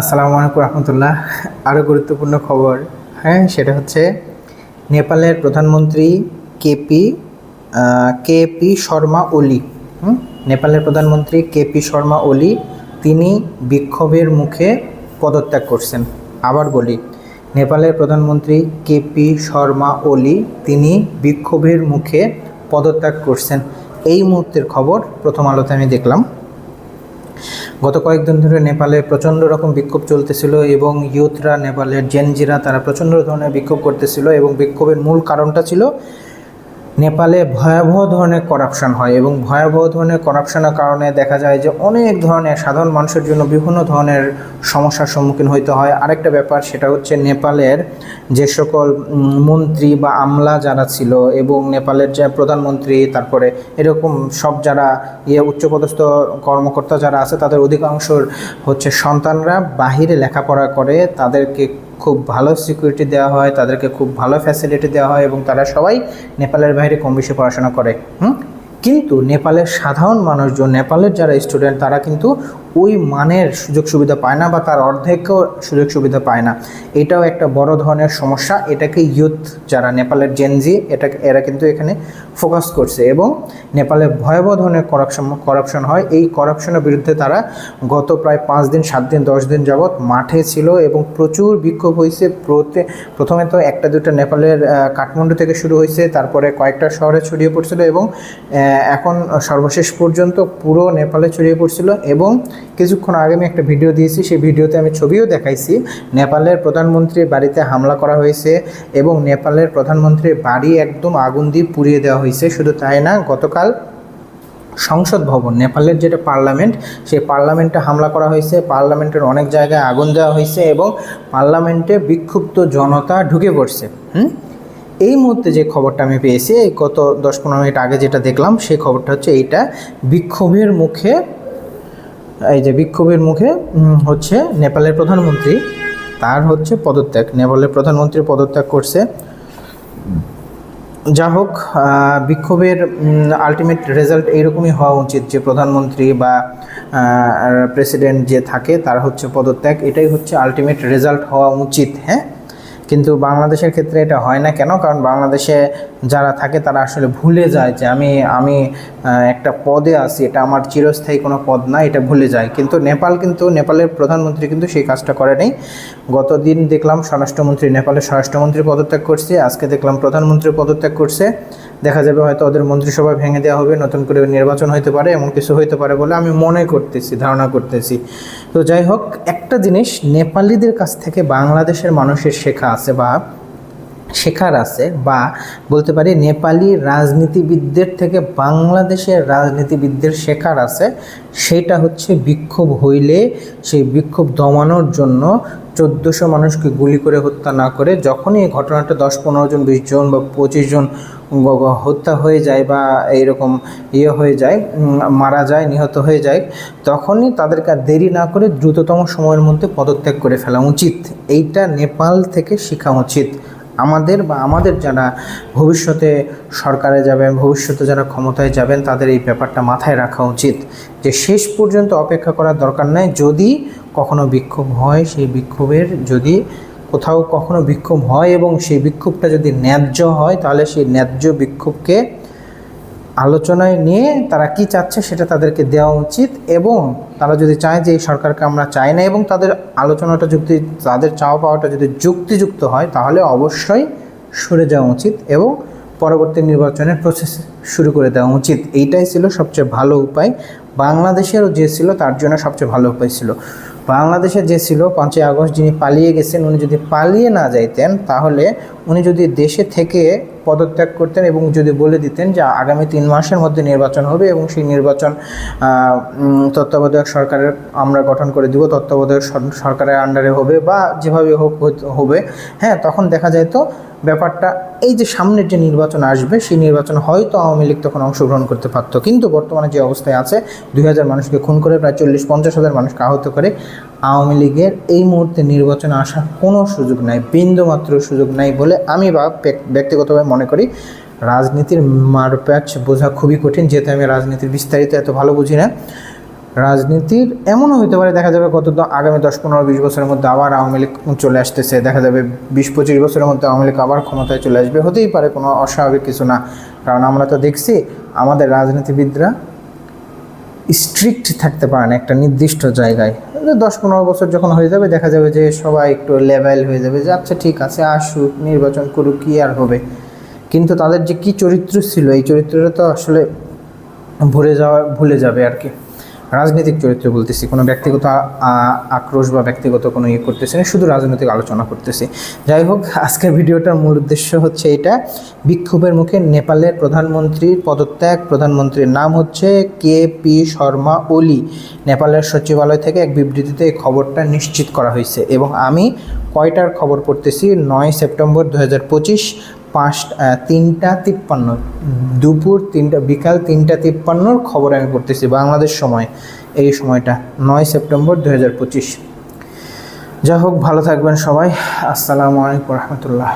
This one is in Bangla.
আসসালামু আলাইকুম রহমতুল্লাহ। আরও গুরুত্বপূর্ণ খবর হ্যাঁ সেটা হচ্ছে নেপালের প্রধানমন্ত্রী কেপি কেপি শর্মা ওলি নেপালের প্রধানমন্ত্রী কেপি শর্মা ওলি, তিনি বিক্ষোভের মুখে পদত্যাগ করছেন। আবার বলি, নেপালের প্রধানমন্ত্রী কেপি শর্মা ওলি, তিনি বিক্ষোভের মুখে পদত্যাগ করছেন। এই মুহূর্তের খবর প্রথম আলোতে আমি দেখলাম। গত কয়েকদিন ধরে নেপালে প্রচণ্ড রকম বিক্ষোভ চলতেছিল এবং ইউথরা, নেপালের জেনজিরা, তারা প্রচণ্ড ধরনের বিক্ষোভ করতেছিল এবং বিক্ষোভের মূল কারণটা ছিল নেপালে ভয়াবহ ধরনের করাপশন হয় এবং ভয়াবহ ধরনের করাপশনের কারণে দেখা যায় যে অনেক ধরনের সাধারণ মানুষের জন্য বিভিন্ন ধরনের সমস্যার সম্মুখীন হইতে হয়। আরেকটা ব্যাপার সেটা হচ্ছে নেপালের যে সকল মন্ত্রী বা আমলা যারা ছিল এবং নেপালের যে প্রধানমন্ত্রী, তারপরে এরকম সব যারা ইয়ে উচ্চপদস্থ কর্মকর্তা যারা আছে, তাদের অধিকাংশ হচ্ছে সন্তানরা বাহিরে লেখাপড়া করে, তাদেরকে খুব ভালো সিকিউরিটি দেওয়া হয়, তাদেরকে খুব ভালো ফ্যাসিলিটি দেওয়া হয় এবং তারা সবাই নেপালের বাইরে কম বেশি পড়াশোনা করে। হুম? কিন্তু নেপালের সাধারণ মানুষজন, নেপালের যারা স্টুডেন্ট তারা কিন্তু ওই মানের সুযোগ সুবিধা পায় না বা তার অর্ধেকও সুযোগ সুবিধা পায় না। এটাও একটা বড় ধরনের সমস্যা। এটাকে ইউথ যারা নেপালের জেনজি এটা এরা কিন্তু এখানে ফোকাস করছে এবং নেপালে ভয়াবহ ধরনের করাপশন করাপশন হয়। এই করাপশনের বিরুদ্ধে তারা গত প্রায় পাঁচ দিন, সাত দিন, দশ দিন যাবৎ মাঠে ছিল এবং প্রচুর বিক্ষোভ হয়েছে। প্রথমে তো একটা, দুটো নেপালের কাঠমান্ডু থেকে শুরু হয়েছে, তারপরে কয়েকটা শহরে ছড়িয়ে পড়ছিল এবং এখন সর্বশেষ পর্যন্ত পুরো নেপালে ছড়িয়ে পড়ছিল এবং কিছুক্ষণ আগে আমি একটা ভিডিও দিয়েছি, সেই ভিডিওতে আমি ছবিও দেখাইছি। নেপালের প্রধানমন্ত্রীর বাড়িতে হামলা করা হয়েছে এবং নেপালের প্রধানমন্ত্রীর বাড়ি একদম আগুন দিয়ে পুড়িয়ে দেওয়া হয়েছে। শুধু তাই না, গতকাল সংসদ ভবন, নেপালের যেটা পার্লামেন্ট, সেই পার্লামেন্টে হামলা করা হয়েছে। পার্লামেন্টের অনেক জায়গায় আগুন দেওয়া হয়েছে এবং পার্লামেন্টে বিক্ষুব্ধ জনতা ঢুকে পড়ছে। এই মুহূর্তে যে খবরটা আমি পেয়েছি, এই গত দশ পনেরো মিনিট আগে যেটা দেখলাম, সেই খবরটা হচ্ছে এইটা। বিক্ষোভের মুখে এই যে বিক্ষোভের মুখে হচ্ছে নেপালের প্রধানমন্ত্রী, তার হচ্ছে পদত্যাগ। নেপালের প্রধানমন্ত্রী পদত্যাগ করছে। যা হোক বিক্ষোভের আলটিমেট রেজাল্ট এইরকমই হওয়া উচিত যে প্রধানমন্ত্রী বা প্রেসিডেন্ট যে থাকে, তার হচ্ছে পদত্যাগ। এটাই হচ্ছে আলটিমেট রেজাল্ট হওয়া উচিত হ্যাঁ? কিন্তু বাংলাদেশের ক্ষেত্রে এটা হয় না কেন? কারণ বাংলাদেশে যারা থাকে তারা আসলে ভুলে যায় যে আমি আমি একটা পদে আছি, এটা আমার চিরস্থায়ী কোনো পদ না, এটা ভুলে যায়। কিন্তু নেপাল কিন্তু, নেপালের প্রধানমন্ত্রী কিন্তু সেই কাজটা করে নেই। গতদিন দেখলাম স্বরাষ্ট্রমন্ত্রী, নেপালের স্বরাষ্ট্রমন্ত্রী পদত্যাগ করছে, আজকে দেখলাম প্রধানমন্ত্রী পদত্যাগ করছে। দেখা যাবে হয়তো ওদের মন্ত্রিসভা ভেঙে দেওয়া হবে, নতুন করে নির্বাচন হতে পারে, এমন কিছু হতে পারে বলে আমি মনে করতেছি, ধারণা করতেছি। তো যাই হোক, একটা জিনিস নেপালিদের কাছ থেকে বাংলাদেশের মানুষের শেখা আছে বা শেখার আছে বা বলতে পারি নেপালি রাজনীতিবিদদের থেকে বাংলাদেশের রাজনীতিবিদদের শেখার আছে। সেটা হচ্ছে বিক্ষোভ হইলে সেই বিক্ষোভ দমানোর জন্য চোদ্দোশো মানুষকে গুলি করে হত্যা না করে যখনই এই ঘটনাটা দশ, পনেরো জন, বিশ জন বা পঁচিশ জন হত্যা হয়ে যায় বা এইরকম ইয়ে হয়ে যায় মারা যায়, নিহত হয়ে যায়, তখনই তাদেরকে দেরি না করে দ্রুততম সময়ের মধ্যে পদত্যাগ করে ফেলা উচিত। এইটা নেপাল থেকে শেখা উচিত। আমাদের বা আমাদের যারা ভবিষ্যতে সরকারে যাবেন, ভবিষ্যতে যারা ক্ষমতায় যাবেন, তাদের এই ব্যাপারটা মাথায় রাখা উচিত যে শেষ পর্যন্ত অপেক্ষা করার দরকার নাই। যদি কখনো বিক্ষোভ হয়, সেই বিক্ষোভের যদি কোথাও কখনো বিক্ষোভ হয় এবং সেই বিক্ষোভটা যদি ন্যায্য হয়, তাহলে সেই ন্যায্য বিক্ষোভকে আলোচনায় নিয়ে তারা কি চাচ্ছে সেটা তাদেরকে দেওয়া উচিত এবং তারা যদি চায় যে এই সরকারকে আমরা চাই না এবং তাদের আলোচনাটা যুক্তি তাদের চাওয়া পাওয়াটা যদি যুক্তিযুক্ত হয়, তাহলে অবশ্যই সরে যাওয়া উচিত এবং পরবর্তী নির্বাচনের প্রসেস শুরু করে দেওয়া উচিত। এইটাই ছিল সবচেয়ে ভালো উপায়। বাংলাদেশেরও যে ছিল, তার জন্য সবচেয়ে ভালো উপায় ছিল। বাংলাদেশে যে ছিল, পাঁচই আগস্ট যিনি পালিয়ে গেছেন, উনি যদি পালিয়ে না যাইতেন, তাহলে উনি যদি দেশে থেকে পদত্যাগ করতেন এবং যদি বলে দিতেন যে আগামী তিন মাসের মধ্যে নির্বাচন হবে এবং সেই নির্বাচন তত্ত্বাবধায়ক সরকারের আমরা গঠন করে দিব, তত্ত্বাবধায়ক সরকারের আন্ডারে হবে বা যেভাবে হোক হবে হ্যাঁ তখন দেখা যায় তো ব্যাপারটা এই যে সামনের যে নির্বাচন আসবে, সেই নির্বাচন হয়তো আওয়ামী লীগ তখন অংশগ্রহণ করতে পারতো। কিন্তু বর্তমানে যে অবস্থায় আছে, দুই হাজার মানুষকে খুন করে প্রায় চল্লিশ পঞ্চাশ হাজার মানুষকে আহত করে আওয়ামী লীগের এই মুহূর্তে নির্বাচনে আসার কোনো সুযোগ নাই, বিন্দুমাত্র সুযোগ নাই বলে আমি বা ব্যক্তিগতভাবে মনে করি। রাজনীতির মারপ্যাচ বোঝা খুবই কঠিন, যেহেতু আমি রাজনীতির বিস্তারিত এত ভালো বুঝি না। রাজনীতির এমনও হতে পারে, দেখা যাবে কত আগামী দশ, পনেরো, বিশ বছরের মধ্যে আবার আওয়ামী লীগ চলে আসতেছে, দেখা যাবে বিশ, পঁচিশ বছরের মধ্যে আওয়ামী লীগ আবার ক্ষমতায় চলে আসবে, হতেই পারে কোনো অস্বাভাবিক কিছু না। কারণ আমরা তো দেখছি, আমাদের রাজনীতিবিদরা স্ট্রিক্ট থাকতে পারে না একটা নির্দিষ্ট জায়গায়। দশ, পনেরো বছর যখন হয়ে যাবে, দেখা যাবে যে সবাই একটু লেভেল হয়ে যাবে যে আচ্ছা ঠিক আছে, আসুক, নির্বাচন করুক, কী আর হবে। কিন্তু তাদের যে কী চরিত্র ছিল, এই চরিত্রটা তো আসলে ভুলে যাওয়া, ভুলে যাবে আর কি। রাজনৈতিক চরিত্র বলতেছি, কোনো ব্যক্তিগত আক্রোশ বা ব্যক্তিগত কোনো ইয়ে করতেছি না, শুধু রাজনৈতিক আলোচনা করতেছি। যাই হোক, আজকের ভিডিওটার মূল উদ্দেশ্য হচ্ছে এটা, বিক্ষোভের মুখে নেপালের প্রধানমন্ত্রীর পদত্যাগ। প্রধানমন্ত্রীর নাম হচ্ছে কে পি শর্মা ওলি। নেপালের সচিবালয় থেকে এক বিবৃতিতে এই খবরটা নিশ্চিত করা হয়েছে এবং আমি কয়টার খবর পড়তেছি? নয় সেপ্টেম্বর দু হাজার পঁচিশ পাঁচ তিনটা তিপ্পান্ন, দুপুর তিনটা, বিকাল তিনটা তিপ্পান্নর খবর আমি পড়তেছি বাংলাদেশ সময়, এই সময়টা, নয় সেপ্টেম্বর দু হাজার পঁচিশ। যাই হোক, ভালো থাকবেন সবাই। আসসালামু আলাইকুম রহমতুল্লাহ।